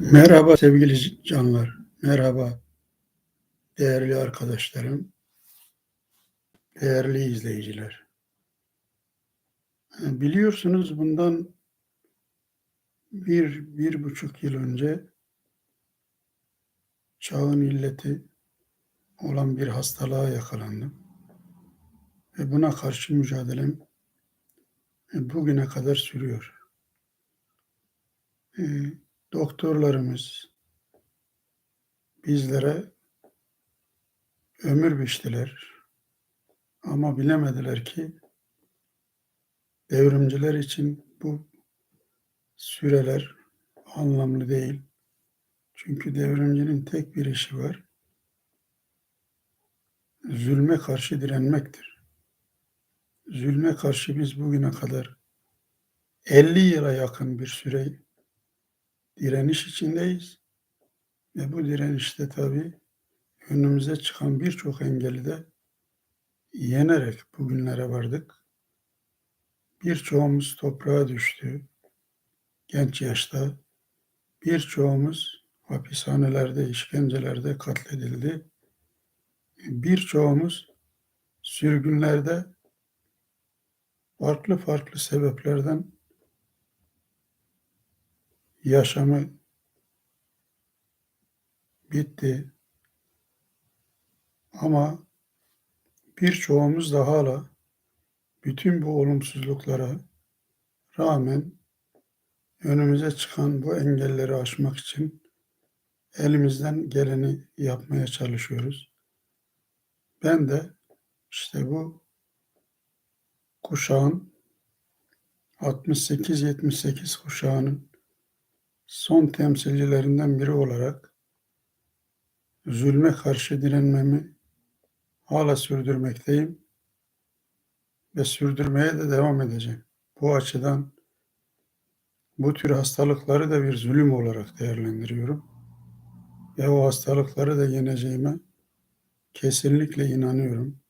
Merhaba sevgili canlar. Merhaba değerli arkadaşlarım, değerli izleyiciler. Biliyorsunuz bundan bir, bir buçuk yıl önce çağın illeti olan bir hastalığa yakalandım. Ve buna karşı mücadelem bugüne kadar sürüyor. E, doktorlarımız bizlere ömür biçtiler. Ama bilemediler ki devrimciler için bu süreler anlamlı değil. Çünkü devrimcinin tek bir işi var. Zulme karşı direnmektir. Zulme karşı biz bugüne kadar 50 yıla yakın bir süre direniş içindeyiz. Ve bu direnişte tabii önümüze çıkan birçok engeli de yenerek bugünlere vardık. Birçoğumuz toprağa düştü genç yaşta. Birçoğumuz hapishanelerde, işkencelerde katledildi. Birçoğumuz sürgünlerde farklı farklı sebeplerden yaşamı bitti. Ama birçoğumuz da hala bütün bu olumsuzluklara rağmen önümüze çıkan bu engelleri aşmak için elimizden geleni yapmaya çalışıyoruz. Ben de işte bu kuşağın 68-78 kuşağının son temsilcilerinden biri olarak zulme karşı direnmemi hala sürdürmekteyim ve sürdürmeye de devam edeceğim. Bu açıdan bu tür hastalıkları da bir zulüm olarak değerlendiriyorum. Ve o hastalıkları da yeneceğime kesinlikle inanıyorum.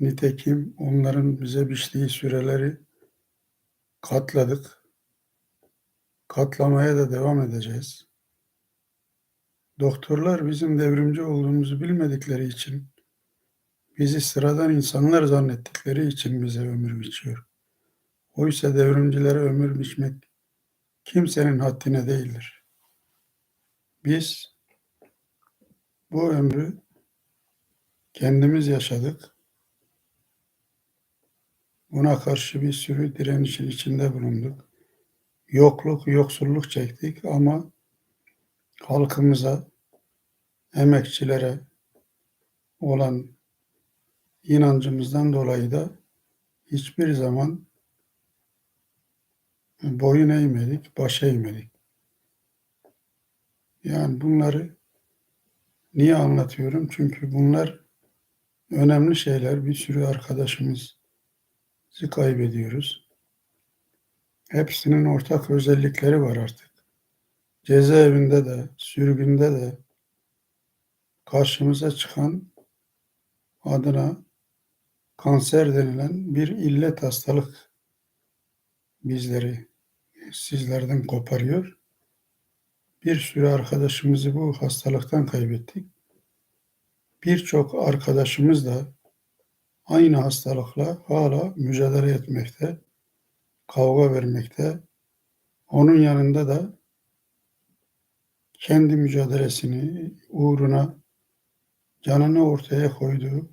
Nitekim onların bize biçtiği süreleri katladık. Katlamaya da devam edeceğiz. Doktorlar bizim devrimci olduğumuzu bilmedikleri için, bizi sıradan insanlar zannettikleri için bize ömür biçiyor. Oysa devrimcilere ömür biçmek kimsenin haddine değildir. Biz bu ömrü kendimiz yaşadık. Buna karşı bir sürü direnişin içinde bulunduk. Yokluk, yoksulluk çektik ama halkımıza, emekçilere olan inancımızdan dolayı da hiçbir zaman boyun eğmedik, baş eğmedik. Yani bunları niye anlatıyorum? Çünkü bunlar önemli şeyler. Bir sürü arkadaşımızı kaybediyoruz. Hepsinin ortak özellikleri var artık. Cezaevinde de, sürgünde de karşımıza çıkan adına kanser denilen bir illet hastalık bizleri sizlerden koparıyor. Bir sürü arkadaşımızı bu hastalıktan kaybettik. Birçok arkadaşımız da aynı hastalıkla hala mücadele etmekte, kavga vermekte. Onun yanında da kendi mücadelesini uğruna canını ortaya koyduğu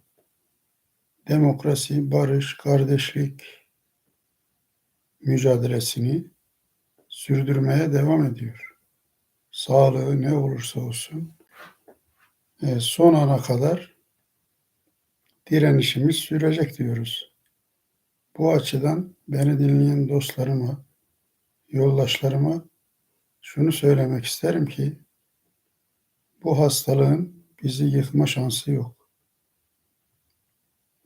demokrasi, barış, kardeşlik mücadelesini sürdürmeye devam ediyor. Sağlığı ne olursa olsun e, son ana kadar direnişimiz sürecek diyoruz. Bu açıdan beni dinleyen dostlarıma, yoldaşlarıma şunu söylemek isterim ki bu hastalığın bizi yıkma şansı yok.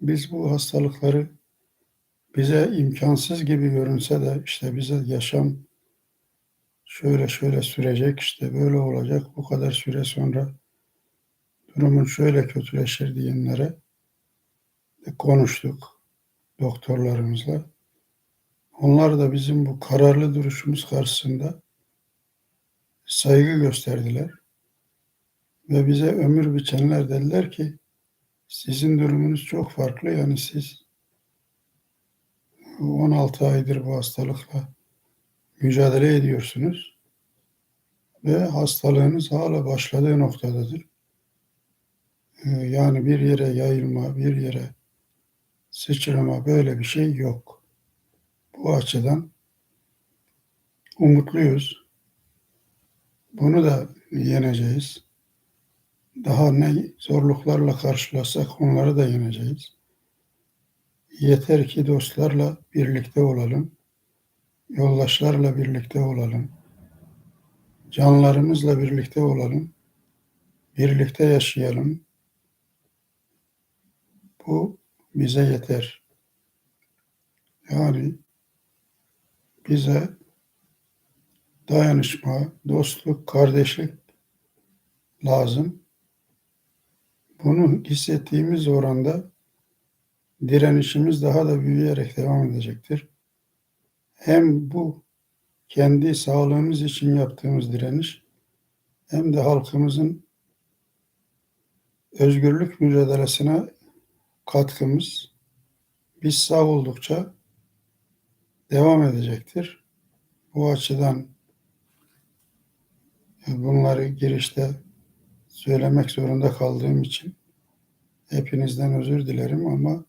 Biz bu hastalıkları bize imkansız gibi görünse de işte bize yaşam şöyle şöyle sürecek işte böyle olacak bu kadar süre sonra durumun şöyle kötüleşir diyenlere konuştuk doktorlarımızla. Onlar da bizim bu kararlı duruşumuz karşısında saygı gösterdiler. Ve bize ömür biçenler dediler ki sizin durumunuz çok farklı. Yani siz 16 aydır bu hastalıkla mücadele ediyorsunuz ve hastalığınız hala başladığı noktadadır. Ee, yani bir yere yayılma, bir yere sıçrama böyle bir şey yok. Bu açıdan umutluyuz. Bunu da yeneceğiz. Daha ne zorluklarla karşılaşsak onları da yeneceğiz. Yeter ki dostlarla birlikte olalım. Yoldaşlarla birlikte olalım. Canlarımızla birlikte olalım. Birlikte yaşayalım. Bu bize yeter. Yani bize dayanışma, dostluk, kardeşlik lazım. Bunu hissettiğimiz oranda direnişimiz daha da büyüyerek devam edecektir. Hem bu kendi sağlığımız için yaptığımız direniş hem de halkımızın özgürlük mücadelesine katkımız biz sağ oldukça devam edecektir. Bu açıdan bunları girişte söylemek zorunda kaldığım için hepinizden özür dilerim ama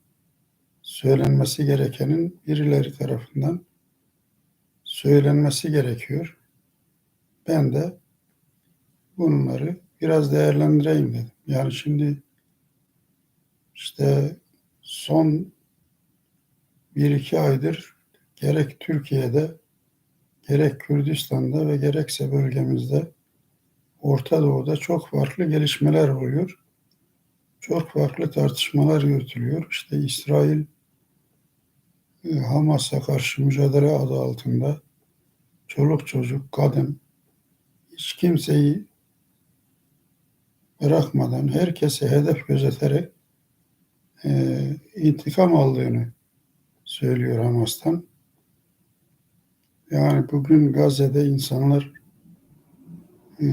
söylenmesi gerekenin birileri tarafından söylenmesi gerekiyor. Ben de bunları biraz değerlendireyim dedim. Yani şimdi işte son bir iki aydır gerek Türkiye'de gerek Kürdistan'da ve gerekse bölgemizde Orta Doğu'da çok farklı gelişmeler oluyor. Çok farklı tartışmalar yürütülüyor. İşte İsrail e, Hamas'a karşı mücadele adı altında çoluk çocuk, kadın hiç kimseyi bırakmadan herkese hedef gözeterek e, intikam aldığını söylüyor Hamas'tan. Yani bugün Gazze'de insanlar e,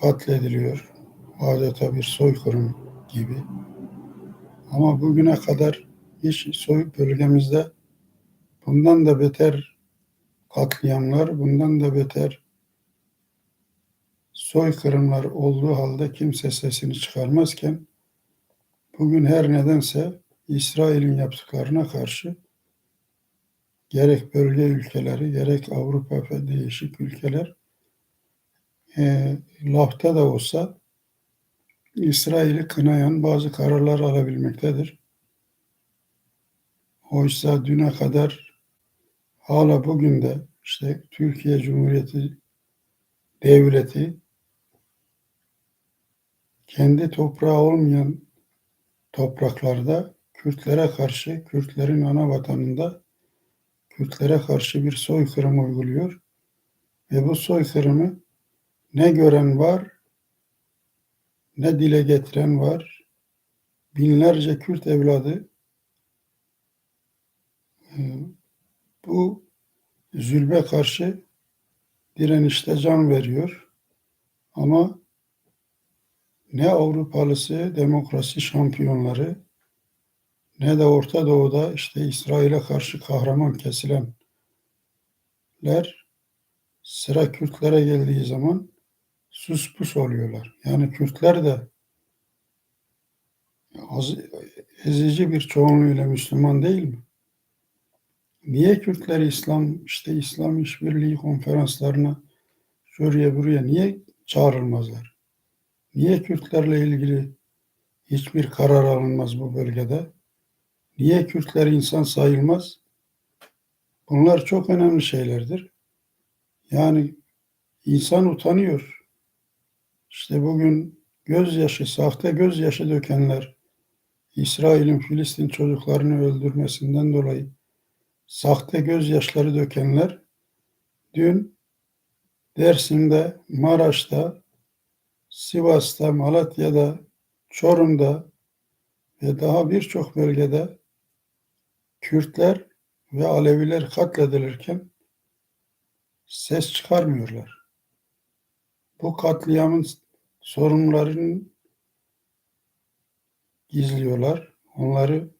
katlediliyor. Adeta bir soykırım gibi. Ama bugüne kadar hiç soy bölgemizde bundan da beter katliamlar, bundan da beter soykırımlar olduğu halde kimse sesini çıkarmazken bugün her nedense İsrail'in yaptıklarına karşı gerek bölge ülkeleri gerek Avrupa ve değişik ülkeler e, lafta da olsa İsrail'i kınayan bazı kararlar alabilmektedir. Oysa düne kadar hala bugün de işte Türkiye Cumhuriyeti devleti kendi toprağı olmayan topraklarda Kürtlere karşı, Kürtlerin ana vatanında Kürtlere karşı bir soykırım uyguluyor. Ve bu soykırımı ne gören var, ne dile getiren var. Binlerce Kürt evladı e, bu zulme karşı direnişte can veriyor. Ama ne Avrupalısı demokrasi şampiyonları ne de Orta Doğu'da işte İsrail'e karşı kahraman kesilenler sıra Kürtlere geldiği zaman sus pus oluyorlar. Yani Kürtler de az, ezici bir çoğunluğuyla Müslüman değil mi? Niye Kürtler İslam işte İslam işbirliği konferanslarına şuraya buraya niye çağrılmazlar? Niye Kürtlerle ilgili hiçbir karar alınmaz bu bölgede? Niye Kürtler insan sayılmaz? Bunlar çok önemli şeylerdir. Yani insan utanıyor. İşte bugün gözyaşı, sahte gözyaşı dökenler, İsrail'in Filistin çocuklarını öldürmesinden dolayı sahte gözyaşları dökenler dün Dersim'de, Maraş'ta, Sivas'ta, Malatya'da, Çorum'da ve daha birçok bölgede Kürtler ve Aleviler katledilirken ses çıkarmıyorlar. Bu katliamın sorunlarını gizliyorlar. Onları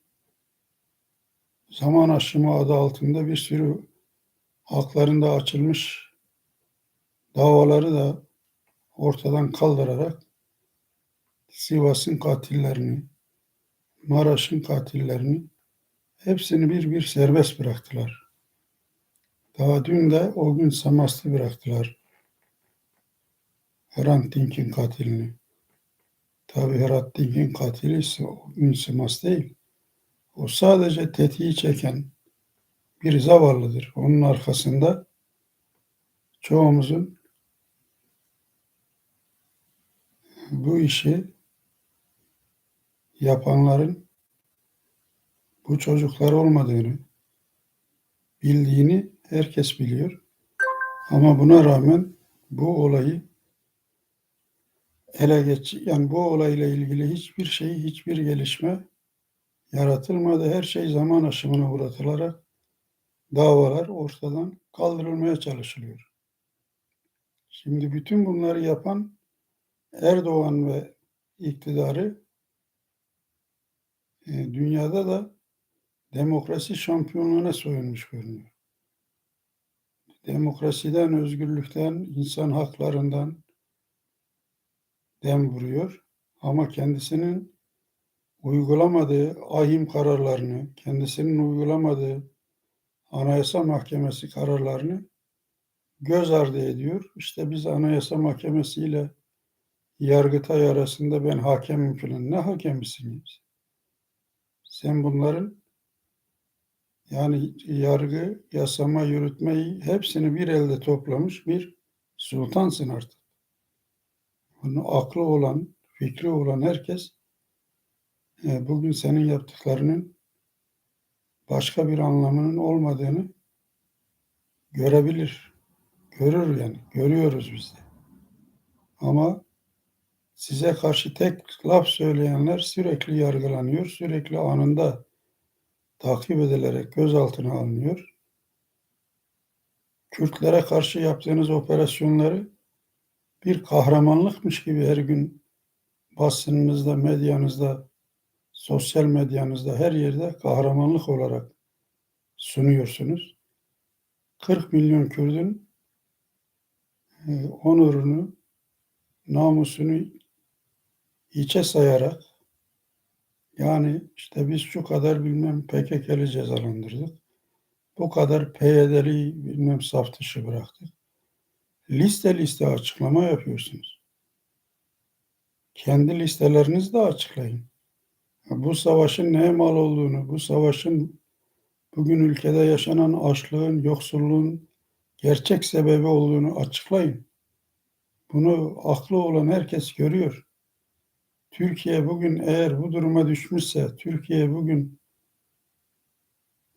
zaman aşımı adı altında bir sürü haklarında açılmış davaları da ortadan kaldırarak Sivas'ın katillerini, Maraş'ın katillerini hepsini bir bir serbest bıraktılar. Daha dün de o gün Samas'ta bıraktılar. Hrant Dink'in katilini. Tabi Hrant Dink'in katili ise o gün Samas değil. O sadece tetiği çeken bir zavallıdır. Onun arkasında çoğumuzun bu işi yapanların bu çocuklar olmadığını bildiğini herkes biliyor. Ama buna rağmen bu olayı ele geç yani bu olayla ilgili hiçbir şey, hiçbir gelişme yaratılmadı. Her şey zaman aşımına uğratılarak davalar ortadan kaldırılmaya çalışılıyor. Şimdi bütün bunları yapan Erdoğan ve iktidarı e, dünyada da demokrasi şampiyonluğuna soyunmuş görünüyor. Demokrasiden, özgürlükten, insan haklarından dem vuruyor. Ama kendisinin uygulamadığı ahim kararlarını, kendisinin uygulamadığı Anayasa Mahkemesi kararlarını göz ardı ediyor. İşte biz Anayasa Mahkemesi ile Yargıtay arasında ben hakemim falan. Ne hakemsiniz? Sen bunların yani yargı, yasama, yürütmeyi hepsini bir elde toplamış bir sultansın artık. Bunu aklı olan, fikri olan herkes e, bugün senin yaptıklarının başka bir anlamının olmadığını görebilir. Görür yani. Görüyoruz biz de. Ama size karşı tek laf söyleyenler sürekli yargılanıyor. Sürekli anında takip edilerek gözaltına alınıyor. Kürtlere karşı yaptığınız operasyonları bir kahramanlıkmış gibi her gün basınınızda, medyanızda, sosyal medyanızda her yerde kahramanlık olarak sunuyorsunuz. 40 milyon Kürdün e, onurunu, namusunu içe sayarak yani işte biz şu kadar bilmem PKK'li cezalandırdık. Bu kadar PYD'li bilmem saf dışı bıraktık. Liste liste açıklama yapıyorsunuz. Kendi listelerinizi de açıklayın. Bu savaşın neye mal olduğunu, bu savaşın bugün ülkede yaşanan açlığın, yoksulluğun gerçek sebebi olduğunu açıklayın. Bunu aklı olan herkes görüyor. Türkiye bugün eğer bu duruma düşmüşse, Türkiye bugün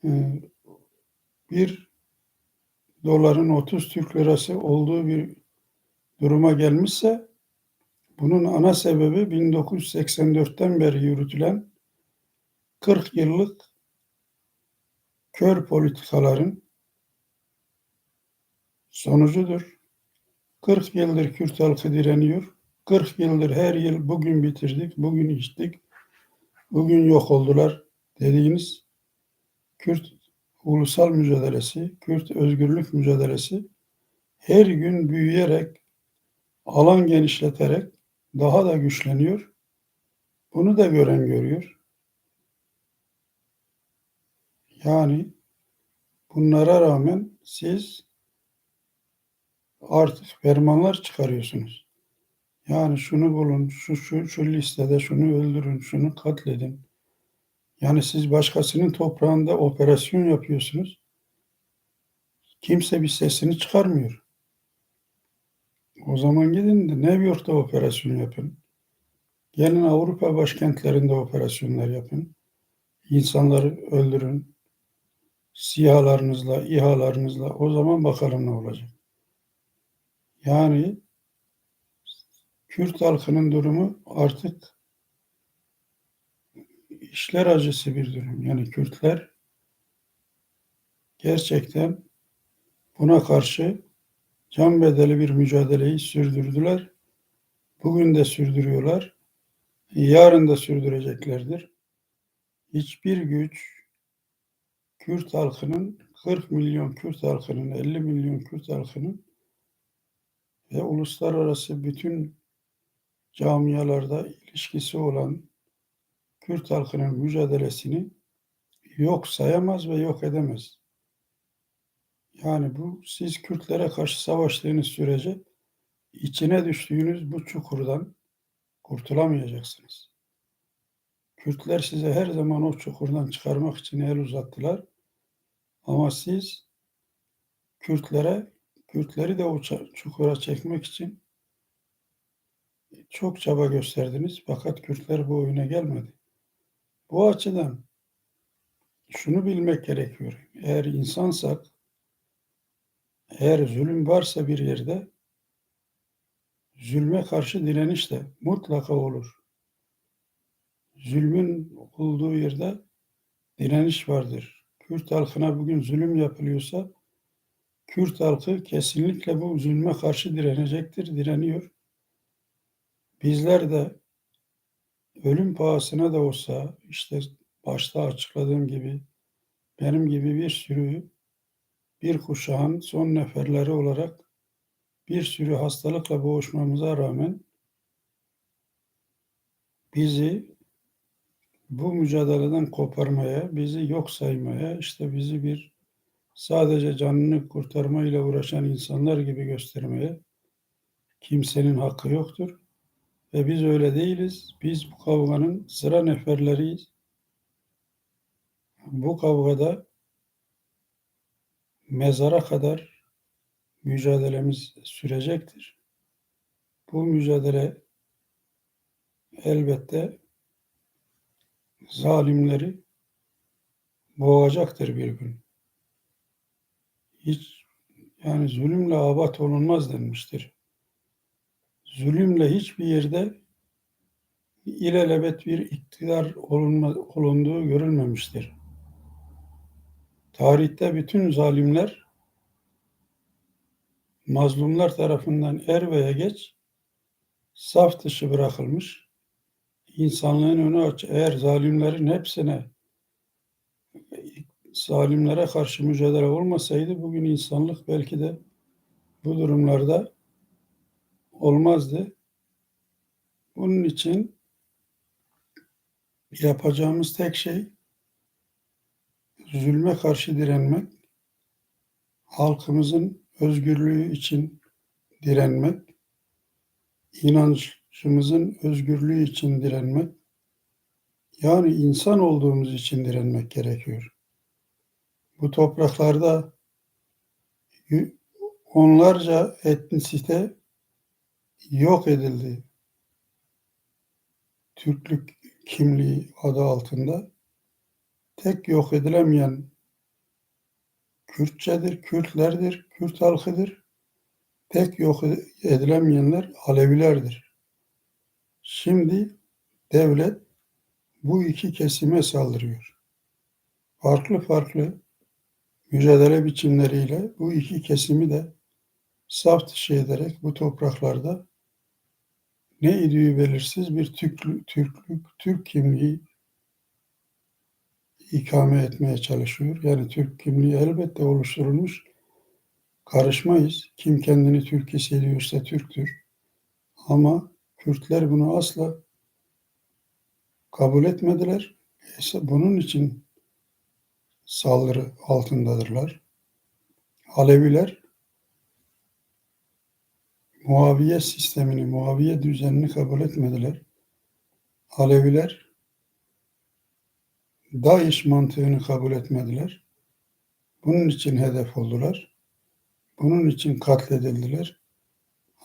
e, bir doların 30 Türk lirası olduğu bir duruma gelmişse bunun ana sebebi 1984'ten beri yürütülen 40 yıllık kör politikaların sonucudur. 40 yıldır Kürt halkı direniyor. 40 yıldır her yıl bugün bitirdik, bugün içtik, bugün yok oldular dediğiniz Kürt ulusal mücadelesi, Kürt özgürlük mücadelesi her gün büyüyerek, alan genişleterek daha da güçleniyor. Bunu da gören görüyor. Yani bunlara rağmen siz artık fermanlar çıkarıyorsunuz. Yani şunu bulun, şu, şu, şu listede şunu öldürün, şunu katledin. Yani siz başkasının toprağında operasyon yapıyorsunuz. Kimse bir sesini çıkarmıyor. O zaman gidin de New York'ta operasyon yapın. Gelin Avrupa başkentlerinde operasyonlar yapın. İnsanları öldürün. Sihalarınızla, İHA'larınızla o zaman bakalım ne olacak. Yani Kürt halkının durumu artık işler acısı bir durum. Yani Kürtler gerçekten buna karşı can bedeli bir mücadeleyi sürdürdüler. Bugün de sürdürüyorlar. Yarın da sürdüreceklerdir. Hiçbir güç Kürt halkının 40 milyon Kürt halkının 50 milyon Kürt halkının ve uluslararası bütün camialarda ilişkisi olan Kürt halkının mücadelesini yok sayamaz ve yok edemez. Yani bu siz Kürtlere karşı savaştığınız sürece içine düştüğünüz bu çukurdan kurtulamayacaksınız. Kürtler size her zaman o çukurdan çıkarmak için el uzattılar. Ama siz Kürtlere, Kürtleri de o çukura çekmek için çok çaba gösterdiniz. Fakat Kürtler bu oyuna gelmedi. Bu açıdan şunu bilmek gerekiyor. Eğer insansak, eğer zulüm varsa bir yerde zulme karşı direniş de mutlaka olur. Zulmün olduğu yerde direniş vardır. Kürt halkına bugün zulüm yapılıyorsa Kürt halkı kesinlikle bu zulme karşı direnecektir, direniyor. Bizler de ölüm pahasına da olsa işte başta açıkladığım gibi benim gibi bir sürü bir kuşağın son neferleri olarak bir sürü hastalıkla boğuşmamıza rağmen bizi bu mücadeleden koparmaya, bizi yok saymaya, işte bizi bir sadece canını kurtarmayla uğraşan insanlar gibi göstermeye kimsenin hakkı yoktur. Ve biz öyle değiliz. Biz bu kavganın sıra neferleriyiz. Bu kavgada mezara kadar mücadelemiz sürecektir. Bu mücadele elbette zalimleri boğacaktır bir gün. Hiç yani zulümle abat olunmaz denmiştir. Zulümle hiçbir yerde ilelebet bir iktidar olunma, olunduğu görülmemiştir. Tarihte bütün zalimler mazlumlar tarafından er veya geç saf dışı bırakılmış. İnsanlığın önü aç. Eğer zalimlerin hepsine zalimlere karşı mücadele olmasaydı bugün insanlık belki de bu durumlarda olmazdı. Bunun için yapacağımız tek şey zulme karşı direnmek, halkımızın özgürlüğü için direnmek, inancımızın özgürlüğü için direnmek, yani insan olduğumuz için direnmek gerekiyor. Bu topraklarda onlarca etnisite yok edildi. Türklük kimliği adı altında tek yok edilemeyen Kürtçedir, Kürtlerdir, Kürt halkıdır. Tek yok edilemeyenler Alevilerdir. Şimdi devlet bu iki kesime saldırıyor. Farklı farklı mücadele biçimleriyle bu iki kesimi de saf dışı ederek bu topraklarda ne idüğü belirsiz bir Türklük, Türklük, Türk kimliği ikame etmeye çalışıyor. Yani Türk kimliği elbette oluşturulmuş. Karışmayız. Kim kendini Türk hissediyorsa Türktür. Ama Kürtler bunu asla kabul etmediler. Bunun için saldırı altındadırlar. Aleviler Muaviye sistemini, Muaviye düzenini kabul etmediler. Aleviler DAEŞ mantığını kabul etmediler. Bunun için hedef oldular. Bunun için katledildiler.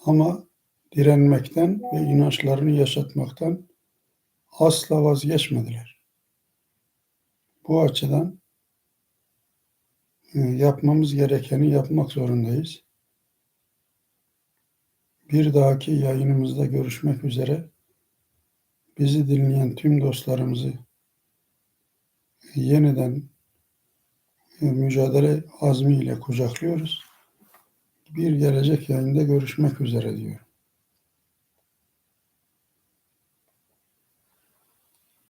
Ama direnmekten ve inançlarını yaşatmaktan asla vazgeçmediler. Bu açıdan e, yapmamız gerekeni yapmak zorundayız. Bir dahaki yayınımızda görüşmek üzere. Bizi dinleyen tüm dostlarımızı yeniden e, mücadele azmiyle kucaklıyoruz. Bir gelecek yayında görüşmek üzere diyor.